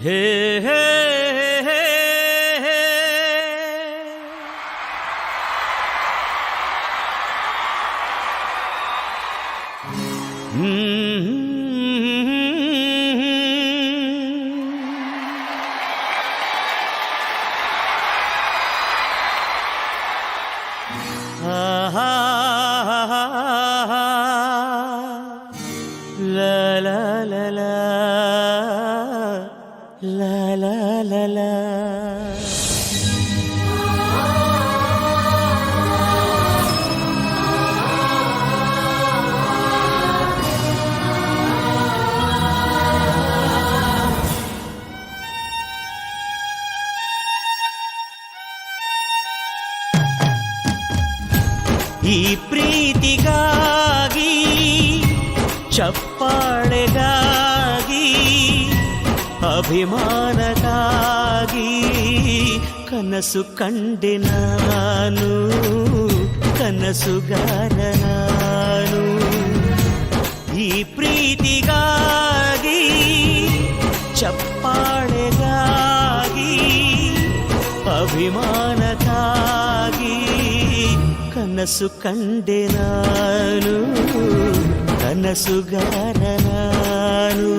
hey, mm-hmm. ಈ ಪ್ರೀತಿಗಾಗಿ ಚಪ್ಪಾಳೆಗಾಗಿ ಅಭಿಮಾನಗಾಗಿ ಕನಸು ಕಂಡೆ ನಾನು ಕನಸುಗಾರ ನಾನು ಈ ಪ್ರೀತಿಗಾಗಿ ಚಪ್ಪಾಳೆಗಾಗಿ ಅಭಿಮಾನಕ್ಕಾಗಿ ಕನಸು ಕಂಡೆ ನಾನು ಕನಸುಗಾರ ನಾನು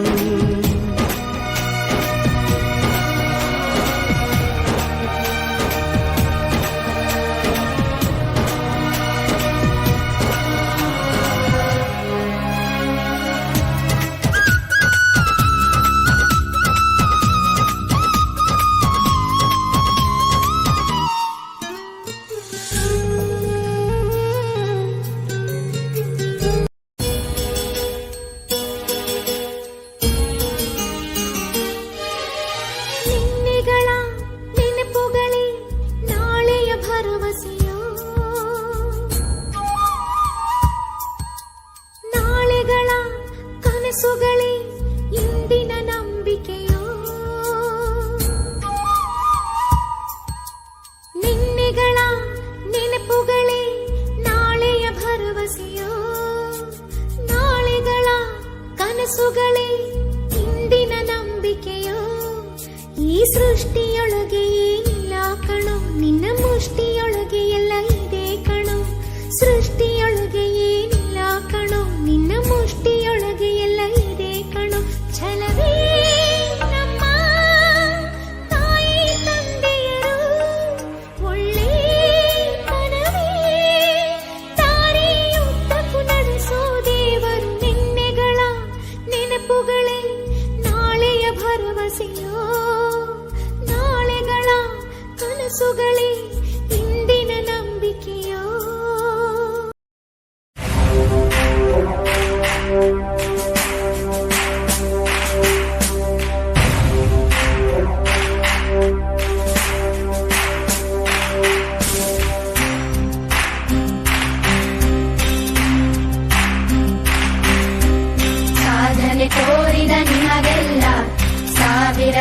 ಇಂದಿನ ನಂಬಿಕೆಯೋ ಈ ಸೃಷ್ಟಿಯೊಳಗೆ ಏನಿಲ್ಲ ಕಣೋ ನಿನ್ನ ಮುಷ್ಟಿಯೊಳಗೆ ಸಾವಿರ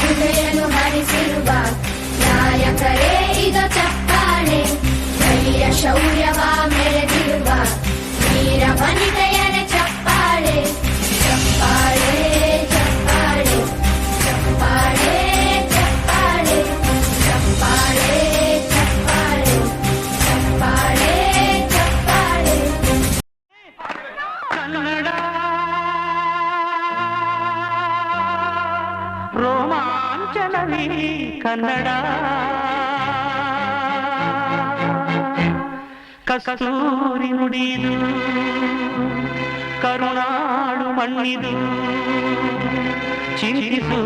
ಸುಧೆಯನ್ನು ಹರಿಸಿರುವ ನಾಯಕರೇ ಈಗ ಚಪ್ಪಾಳೆ. ಶೌರ್ಯವ ಮೆರೆದಿರುವ ವೀರ ವನಿತೆಯ ರೋಮಾಂಚನವೀ ಕನ್ನಡ ಕಸ್ತೂರಿ ನುಡಿದು ಕರುಣಾಳು ಮಣ್ಣಿದು ಚಿಂತಿಸು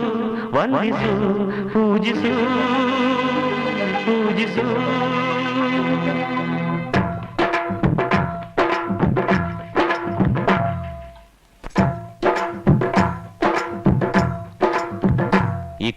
ವಂದಿಸು ಪೂಜಿಸು ಪೂಜಿಸು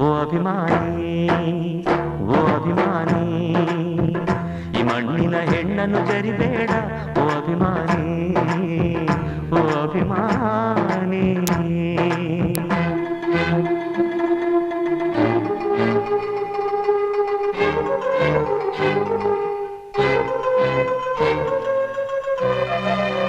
ಓ ಅಭಿಮಾನಿ ಓ ಅಭಿಮಾನಿ ಈ ಮಣ್ಣಿನ ಹೆಣ್ಣನ್ನು ಜರಿಬೇಡ ಓ ಅಭಿಮಾನಿ ಓ ಅಭಿಮಾನಿ